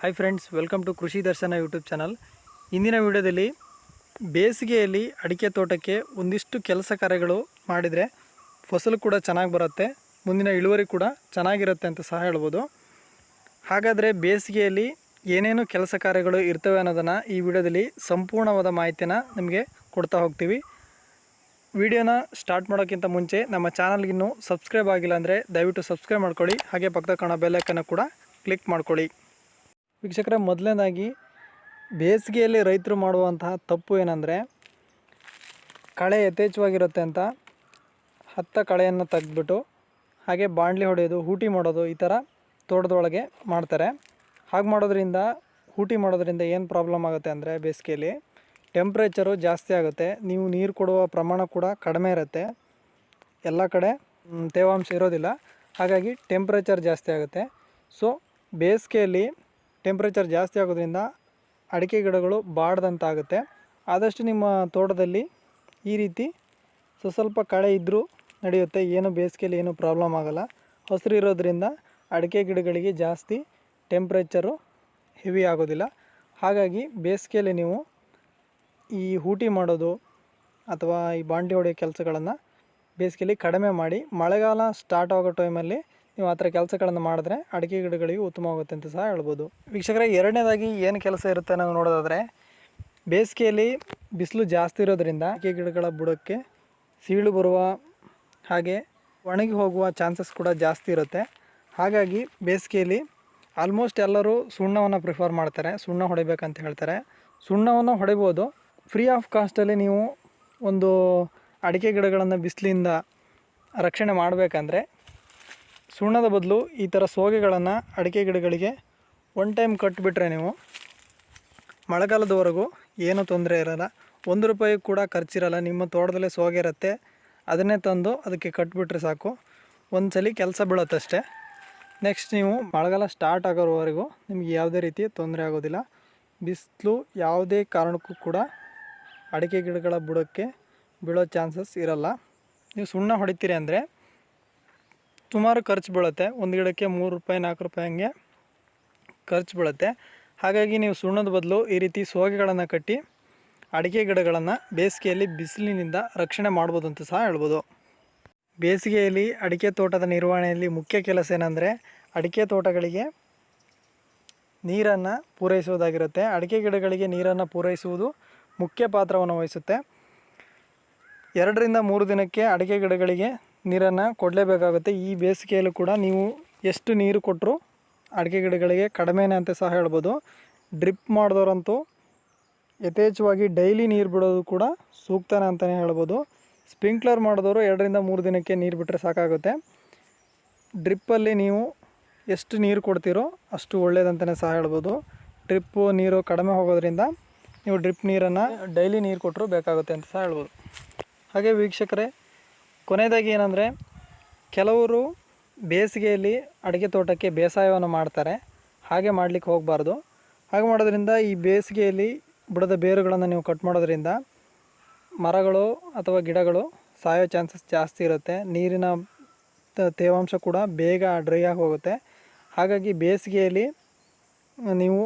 Hi friends welcome to ಕೃಷಿ ದರ್ಶನ YouTube channel ಇಂದಿನ ವಿಡಿಯೋದಲ್ಲಿ ಬೇಸಿಗೆಯಲ್ಲಿ ಅಡಿಕೆ ತೋಟಕ್ಕೆ ಒಂದಿಷ್ಟು ಕೆಲಸ ಕಾರ್ಯಗಳು ಮಾಡಿದರೆ ಫಸಲು ಕೂಡ ಚೆನ್ನಾಗಿ ಬರುತ್ತೆ, ಮುಂದಿನ ಇಳುವರಿ ಕೂಡ ಚೆನ್ನಾಗಿರುತ್ತೆ ಅಂತ ಸಹ ಹೇಳ್ಬೋದು. ಹಾಗಾದರೆ ಬೇಸಿಗೆಯಲ್ಲಿ ಏನೇನು ಕೆಲಸ ಕಾರ್ಯಗಳು ಇರ್ತವೆ ಅನ್ನೋದನ್ನು ಈ ವಿಡಿಯೋದಲ್ಲಿ ಸಂಪೂರ್ಣವಾದ ಮಾಹಿತಿನ ನಿಮಗೆ ಕೊಡ್ತಾ ಹೋಗ್ತೀವಿ. ವಿಡಿಯೋನ ಸ್ಟಾರ್ಟ್ ಮಾಡೋಕ್ಕಿಂತ ಮುಂಚೆ ನಮ್ಮ ಚಾನಲ್ಗಿನ್ನೂ ಸಬ್ಸ್ಕ್ರೈಬ್ ಆಗಿಲ್ಲ ಅಂದರೆ ದಯವಿಟ್ಟು ಸಬ್ಸ್ಕ್ರೈಬ್ ಮಾಡ್ಕೊಳ್ಳಿ, ಹಾಗೆ ಪಕ್ಕದ ಕಾಣೋ ಬೆಲ್ಲೈಕನ್ನು ಕೂಡ ಕ್ಲಿಕ್ ಮಾಡ್ಕೊಳ್ಳಿ. ವೀಕ್ಷಕರೇ, ಮೊದಲನೇದಾಗಿ ಬೇಸಿಗೆಯಲ್ಲಿ ರೈತರು ಮಾಡುವಂತಹ ತಪ್ಪು ಏನಂದರೆ ಕಳೆ ಯಥೇಚ್ಛವಾಗಿರುತ್ತೆ ಅಂತ ಹತ್ತ ಕಳೆಯನ್ನು ತೆಗೆದ್ಬಿಟ್ಟು ಹಾಗೆ ಬಾಣಲಿ ಹೊಡೆಯೋದು, ಹೂಟಿ ಮಾಡೋದು ಈ ಥರ ತೋಟದೊಳಗೆ ಮಾಡ್ತಾರೆ. ಹಾಗೆ ಮಾಡೋದ್ರಿಂದ, ಹೂಟಿ ಮಾಡೋದ್ರಿಂದ ಏನು ಪ್ರಾಬ್ಲಮ್ ಆಗುತ್ತೆ ಅಂದರೆ ಬೇಸಿಗೆಯಲ್ಲಿ ಟೆಂಪ್ರೇಚರು ಜಾಸ್ತಿ ಆಗುತ್ತೆ, ನೀವು ನೀರು ಕೊಡುವ ಪ್ರಮಾಣ ಕೂಡ ಕಡಿಮೆ ಇರುತ್ತೆ. ಎಲ್ಲ ಕಡೆ ತೇವಾಂಶ ಇರೋದಿಲ್ಲ. ಹಾಗಾಗಿ ಟೆಂಪ್ರೇಚರ್ ಜಾಸ್ತಿ ಆಗುತ್ತೆ. ಸೊ ಬೇಸಿಗೆಯಲ್ಲಿ ಟೆಂಪ್ರೇಚರ್ ಜಾಸ್ತಿ ಆಗೋದ್ರಿಂದ ಅಡಿಕೆ ಗಿಡಗಳು ಬಾಡ್ದಂತಾಗುತ್ತೆ. ಆದಷ್ಟು ನಿಮ್ಮ ತೋಟದಲ್ಲಿ ಈ ರೀತಿ ಸೊ ಸ್ವಲ್ಪ ಕಳೆ ಇದ್ದರೂ ನಡೆಯುತ್ತೆ. ಏನು ಬೇಸಿಗೆಯಲ್ಲಿ ಏನು ಪ್ರಾಬ್ಲಮ್ ಆಗೋಲ್ಲ. ಹಸಿರು ಇರೋದ್ರಿಂದ ಅಡಿಕೆ ಗಿಡಗಳಿಗೆ ಜಾಸ್ತಿ ಟೆಂಪ್ರೇಚರು ಹೆವಿ ಆಗೋದಿಲ್ಲ. ಹಾಗಾಗಿ ಬೇಸಿಗೆಯಲ್ಲಿ ನೀವು ಈ ಹೂಟಿ ಮಾಡೋದು ಅಥವಾ ಈ ಬಾಂಡಿ ಹೊಡೆಯೋ ಕೆಲಸಗಳನ್ನು ಬೇಸಿಗೆಯಲ್ಲಿ ಕಡಿಮೆ ಮಾಡಿ. ಮಳೆಗಾಲ ಸ್ಟಾರ್ಟ್ ಆಗೋ ಟೈಮಲ್ಲಿ ನೀವು ಆ ಥರ ಕೆಲಸಗಳನ್ನು ಮಾಡಿದ್ರೆ ಅಡಿಕೆ ಗಿಡಗಳಿಗೆ ಉತ್ತಮವಾಗುತ್ತೆ ಅಂತ ಸಹ ಹೇಳ್ಬೋದು. ವೀಕ್ಷಕರೇ, ಎರಡನೇದಾಗಿ ಏನು ಕೆಲಸ ಇರುತ್ತೆ ನಾವು ನೋಡೋದಾದರೆ, ಬೇಸಿಗೆಯಲ್ಲಿ ಬಿಸಿಲು ಜಾಸ್ತಿ ಇರೋದರಿಂದ ಅಡಿಕೆ ಗಿಡಗಳ ಬುಡಕ್ಕೆ ಸೀಳು ಬರುವ ಹಾಗೆ ಒಣಗಿ ಹೋಗುವ ಚಾನ್ಸಸ್ ಕೂಡ ಜಾಸ್ತಿ ಇರುತ್ತೆ. ಹಾಗಾಗಿ ಬೇಸಿಗೆಯಲ್ಲಿ ಆಲ್ಮೋಸ್ಟ್ ಎಲ್ಲರೂ ಸುಣ್ಣವನ್ನು ಪ್ರಿಫರ್ ಮಾಡ್ತಾರೆ, ಸುಣ್ಣ ಹೊಡಿಬೇಕಂತ ಹೇಳ್ತಾರೆ. ಸುಣ್ಣವನ್ನು ಹೊಡಿಬೋದು. ಫ್ರೀ ಆಫ್ ಕಾಸ್ಟಲ್ಲಿ ನೀವು ಒಂದು ಅಡಿಕೆ ಗಿಡಗಳನ್ನು ಬಿಸಿಲಿಂದ ರಕ್ಷಣೆ ಮಾಡಬೇಕಂದ್ರೆ ಸುಣ್ಣದ ಬದಲು ಈ ಥರ ಸೋಗೆಗಳನ್ನು ಅಡಿಕೆ ಗಿಡಗಳಿಗೆ ಒನ್ ಟೈಮ್ ಕಟ್ಟಿಬಿಟ್ರೆ ನೀವು ಮಳೆಗಾಲದವರೆಗೂ ಏನೂ ತೊಂದರೆ ಇರಲ್ಲ. ಒಂದು ರೂಪಾಯಿ ಕೂಡ ಖರ್ಚಿರಲ್ಲ. ನಿಮ್ಮ ತೋಟದಲ್ಲೇ ಸೋಗೆ ಇರುತ್ತೆ. ಅದನ್ನೇ ತಂದು ಅದಕ್ಕೆ ಕಟ್ಬಿಟ್ರೆ ಸಾಕು. ಒಂದು ಸಲ ಕೆಲಸ ಬೀಳುತ್ತಷ್ಟೇ. ನೆಕ್ಸ್ಟ್ ನೀವು ಮಳೆಗಾಲ ಸ್ಟಾರ್ಟ್ ಆಗೋವರೆಗೂ ನಿಮಗೆ ಯಾವುದೇ ರೀತಿ ತೊಂದರೆ ಆಗೋದಿಲ್ಲ. ಬಿಸಿಲು ಯಾವುದೇ ಕಾರಣಕ್ಕೂ ಕೂಡ ಅಡಿಕೆ ಗಿಡಗಳ ಬುಡಕ್ಕೆ ಬೀಳೋ ಚಾನ್ಸಸ್ ಇರಲ್ಲ. ನೀವು ಸುಣ್ಣ ಹೊಡಿತೀರಿ ಅಂದರೆ ಸುಮಾರು ಖರ್ಚು ಬೀಳುತ್ತೆ. ಒಂದು ಗಿಡಕ್ಕೆ ಮೂರು ರೂಪಾಯಿ, ನಾಲ್ಕು ರೂಪಾಯಿ ಹಂಗೆ ಖರ್ಚು ಬೀಳುತ್ತೆ. ಹಾಗಾಗಿ ನೀವು ಸುಣ್ಣದ ಬದಲು ಈ ರೀತಿ ಸೋಗೆಗಳನ್ನು ಕಟ್ಟಿ ಅಡಿಕೆ ಗಿಡಗಳನ್ನು ಬೇಸಿಗೆಯಲ್ಲಿ ಬಿಸಿಲಿನಿಂದ ರಕ್ಷಣೆ ಮಾಡ್ಬೋದು ಅಂತ ಸಹ ಹೇಳ್ಬೋದು. ಬೇಸಿಗೆಯಲ್ಲಿ ಅಡಿಕೆ ತೋಟದ ನಿರ್ವಹಣೆಯಲ್ಲಿ ಮುಖ್ಯ ಕೆಲಸ ಏನಂದರೆ ಅಡಿಕೆ ತೋಟಗಳಿಗೆ ನೀರನ್ನು ಪೂರೈಸುವುದಾಗಿರುತ್ತೆ. ಅಡಿಕೆ ಗಿಡಗಳಿಗೆ ನೀರನ್ನು ಪೂರೈಸುವುದು ಮುಖ್ಯ ಪಾತ್ರವನ್ನು ವಹಿಸುತ್ತೆ. ಎರಡರಿಂದ ಮೂರು ದಿನಕ್ಕೆ ಅಡಿಕೆ ಗಿಡಗಳಿಗೆ ನೀರನ್ನು ಕೊಡಲೇಬೇಕಾಗುತ್ತೆ. ಈ ಬೇಸಿಗೆಯಲ್ಲೂ ಕೂಡ ನೀವು ಎಷ್ಟು ನೀರು ಕೊಟ್ಟರು ಅಡಿಕೆ ಗಿಡಗಳಿಗೆ ಕಡಿಮೆನೇ ಅಂತ ಸಹ ಹೇಳ್ಬೋದು. ಡ್ರಿಪ್ ಮಾಡಿದವರಂತೂ ಯಥೇಚ್ಛವಾಗಿ ಡೈಲಿ ನೀರು ಬಿಡೋದು ಕೂಡ ಸೂಕ್ತನೇ ಅಂತಲೇ ಹೇಳ್ಬೋದು. ಸ್ಪ್ರಿಂಕ್ಲರ್ ಮಾಡಿದವರು ಎರಡರಿಂದ ಮೂರು ದಿನಕ್ಕೆ ನೀರು ಬಿಟ್ಟರೆ ಸಾಕಾಗುತ್ತೆ. ಡ್ರಿಪ್ಪಲ್ಲಿ ನೀವು ಎಷ್ಟು ನೀರು ಕೊಡ್ತೀರೋ ಅಷ್ಟು ಒಳ್ಳೆಯದಂತಲೇ ಸಹ ಹೇಳ್ಬೋದು. ಡ್ರಿಪ್ಪು ನೀರು ಕಡಿಮೆ ಹೋಗೋದ್ರಿಂದ ನೀವು ಡ್ರಿಪ್ ನೀರನ್ನು ಡೈಲಿ ನೀರು ಕೊಟ್ಟರು ಬೇಕಾಗುತ್ತೆ ಅಂತ ಸಹ ಹೇಳ್ಬೋದು. ಹಾಗೆ ವೀಕ್ಷಕರೇ ಕೊನೆಯದಾಗಿ ಏನಂದರೆ, ಕೆಲವರು ಬೇಸಿಗೆಯಲ್ಲಿ ಅಡಿಕೆ ತೋಟಕ್ಕೆ ಬೇಸಾಯವನ್ನು ಮಾಡ್ತಾರೆ. ಹಾಗೆ ಮಾಡಲಿಕ್ಕೆ ಹೋಗಬಾರ್ದು. ಹಾಗೆ ಮಾಡೋದ್ರಿಂದ ಈ ಬೇಸಿಗೆಯಲ್ಲಿ ಬುಡದ ಬೇರುಗಳನ್ನು ನೀವು ಕಟ್ ಮಾಡೋದ್ರಿಂದ ಮರಗಳು ಅಥವಾ ಗಿಡಗಳು ಸಾಯೋ ಚಾನ್ಸಸ್ ಜಾಸ್ತಿ ಇರುತ್ತೆ. ನೀರಿನ ತೇವಾಂಶ ಕೂಡ ಬೇಗ ಡ್ರೈ ಆಗಿ ಹೋಗುತ್ತೆ. ಹಾಗಾಗಿ ಬೇಸಿಗೆಯಲ್ಲಿ ನೀವು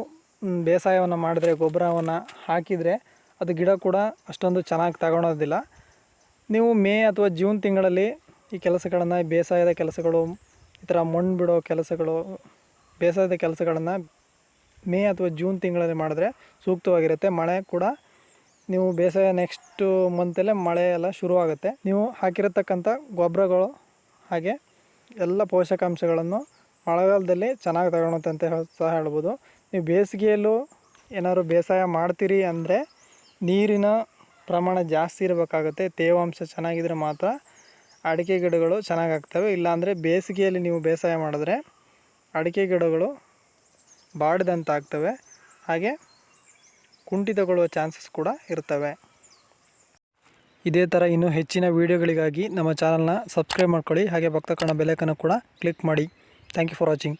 ಬೇಸಾಯವನ್ನು ಮಾಡಿದ್ರೆ ಗೊಬ್ಬರವನ್ನು ಹಾಕಿದರೆ ಅದು ಗಿಡ ಕೂಡ ಅಷ್ಟೊಂದು ಚೆನ್ನಾಗಿ ತಗೊಳೋದಿಲ್ಲ. ನೀವು ಮೇ ಅಥವಾ ಜೂನ್ ತಿಂಗಳಲ್ಲಿ ಈ ಕೆಲಸಗಳನ್ನು ಬೇಸಾಯದ ಕೆಲಸಗಳು, ಈ ಥರ ಮಣ್ಣು ಬಿಡೋ ಕೆಲಸಗಳು, ಬೇಸಾಯದ ಕೆಲಸಗಳನ್ನು ಮೇ ಅಥವಾ ಜೂನ್ ತಿಂಗಳಲ್ಲಿ ಮಾಡಿದ್ರೆ ಸೂಕ್ತವಾಗಿರುತ್ತೆ. ಮಳೆ ಕೂಡ ನೀವು ಬೇಸಾಯ ನೆಕ್ಸ್ಟು ಮಂತಲ್ಲೇ ಮಳೆ ಎಲ್ಲ ಶುರುವಾಗುತ್ತೆ. ನೀವು ಹಾಕಿರತಕ್ಕಂಥ ಗೊಬ್ಬರಗಳು ಹಾಗೆ ಎಲ್ಲ ಪೋಷಕಾಂಶಗಳನ್ನು ಮಳೆಗಾಲದಲ್ಲಿ ಚೆನ್ನಾಗಿ ತಗೊಳುತ್ತೆ ಅಂತ ಸಹ ಹೇಳ್ಬೋದು. ನೀವು ಬೇಸಿಗೆಯಲ್ಲೂ ಏನಾದ್ರು ಬೇಸಾಯ ಮಾಡ್ತೀರಿ ಅಂದರೆ ನೀರಿನ ಪ್ರಮಾಣ ಜಾಸ್ತಿ ಇರಬೇಕಾಗುತ್ತೆ, ತೇವಾಂಶ ಚೆನ್ನಾಗಿದ್ರೆ ಮಾತ್ರ ಅಡಿಕೆ ಗಿಡಗಳು ಚೆನ್ನಾಗಾಗ್ತವೆ. ಇಲ್ಲಾಂದರೆ ಬೇಸಿಗೆಯಲ್ಲಿ ನೀವು ಬೇಸಾಯ ಮಾಡಿದ್ರೆ ಅಡಿಕೆ ಗಿಡಗಳು ಬಾಡಿದಂತಾಗ್ತವೆ. ಹಾಗೆ ಕುಂಠಿತಗೊಳ್ಳುವ ಚಾನ್ಸಸ್ ಕೂಡ ಇರ್ತವೆ. ಇದೇ ಥರ ಇನ್ನೂ ಹೆಚ್ಚಿನ ವೀಡಿಯೋಗಳಿಗಾಗಿ ನಮ್ಮ ಚಾನಲ್ನ ಸಬ್ಸ್ಕ್ರೈಬ್ ಮಾಡ್ಕೊಳ್ಳಿ. ಹಾಗೆ ಭಕ್ತ ಕಣ್ಣ ಬೆಲ್ಲೈಕನ್ನು ಕೂಡ ಕ್ಲಿಕ್ ಮಾಡಿ. Thank you for watching